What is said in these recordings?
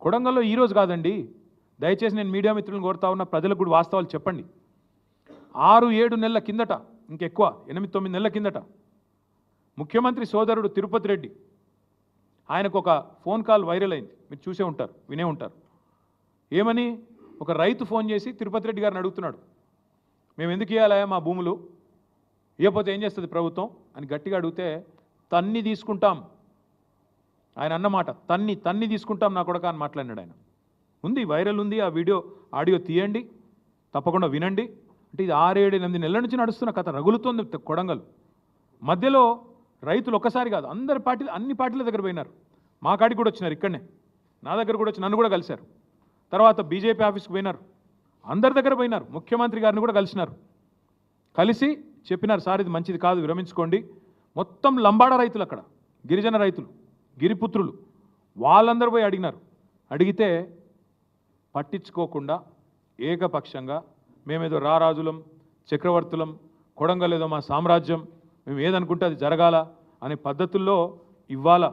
కొడంగల్లో ఈరోజు కాదండి. దయచేసి నేను మీడియా మిత్రులను కోరుతా ఉన్న ప్రజలకు కూడా వాస్తవాలు చెప్పండి. ఆరు ఏడు నెలల కిందట ఇంకెక్కువ ఎనిమిది తొమ్మిది నెలల కిందట ముఖ్యమంత్రి సోదరుడు తిరుపతి రెడ్డి ఆయనకు ఒక ఫోన్ కాల్ వైరల్ అయింది. మీరు చూసే ఉంటారు వినే ఉంటారు. ఏమని? ఒక రైతు ఫోన్ చేసి తిరుపతి రెడ్డి గారిని అడుగుతున్నాడు. మేము ఎందుకు ఇవ్వాలా మా భూములు? ఇవ్వకపోతే ఏం చేస్తుంది ప్రభుత్వం? అని గట్టిగా అడిగితే తన్ని తీసుకుంటాం ఆయన అన్నమాట తన్ని తన్ని తీసుకుంటాం నా కొడక అని మాట్లాడినాడు ఆయన. ఉంది వైరల్ ఉంది ఆ వీడియో ఆడియో తీయండి తప్పకుండా వినండి. అంటే ఇది ఆరేడు ఎనిమిది నెలల నుంచి నడుస్తున్న కథ రగులుతోంది కొడంగల్. మధ్యలో రైతులు ఒక్కసారి కాదు అందరి పార్టీలు అన్ని పార్టీల దగ్గర పోయినారు. మా కాడికి కూడా వచ్చినారు ఇక్కడనే. నా దగ్గర కూడా వచ్చి నన్ను కూడా కలిశారు. తర్వాత బీజేపీ ఆఫీస్కి పోయినారు. అందరి దగ్గర పోయినారు ముఖ్యమంత్రి గారిని కూడా కలిసినారు. కలిసి చెప్పినారు సార్ ఇది మంచిది కాదు విరమించుకోండి. మొత్తం లంబాడ రైతులు అక్కడ గిరిజన రైతులు. గిరిపుత్రులు వాళ్ళందరూ పోయి అడిగినారు. అడిగితే పట్టించుకోకుండా ఏకపక్షంగా మేమేదో రారాజులం చక్రవర్తులం కొడంగల్ ఏదో మా సామ్రాజ్యం మేము ఏదనుకుంటే అది జరగాల అనే పద్ధతుల్లో ఇవ్వాల.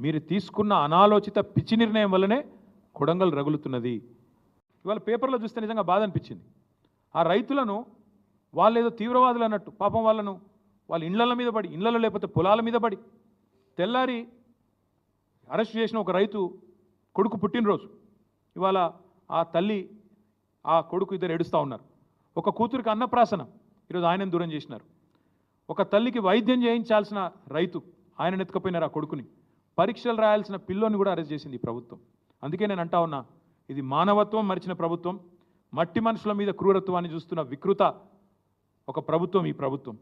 మీరు తీసుకున్న అనాలోచిత పిచ్చి నిర్ణయం వల్లనే కొడంగల్ రగులుతున్నది. ఇవాళ పేపర్లో చూస్తే నిజంగా బాధ అనిపించింది. ఆ రైతులను వాళ్ళు ఏదో తీవ్రవాదులు అన్నట్టు పాపం వాళ్ళను వాళ్ళ ఇండ్ల మీద పడి ఇండ్లలో లేకపోతే పొలాల మీద పడి తెల్లారి అరెస్ట్ చేసిన ఒక రైతు కొడుకు పుట్టినరోజు. ఇవాళ ఆ తల్లి ఆ కొడుకు ఇద్దరు ఏడుస్తూ ఉన్నారు. ఒక కూతురికి అన్నప్రాసన. ఈరోజు ఆయనను దూరం చేసినారు. ఒక తల్లికి వైద్యం చేయించాల్సిన రైతు ఆయన ఎత్తుకపోయినారు ఆ కొడుకుని. పరీక్షలు రాయాల్సిన పిల్లోని కూడా అరెస్ట్ చేసింది ఈ ప్రభుత్వం. అందుకే నేను అంటా ఉన్నా ఇది మానవత్వం మరిచిన ప్రభుత్వం. మట్టి మనుషుల మీద క్రూరత్వాన్ని చూస్తున్న వికృత ఒక ప్రభుత్వం ఈ ప్రభుత్వం.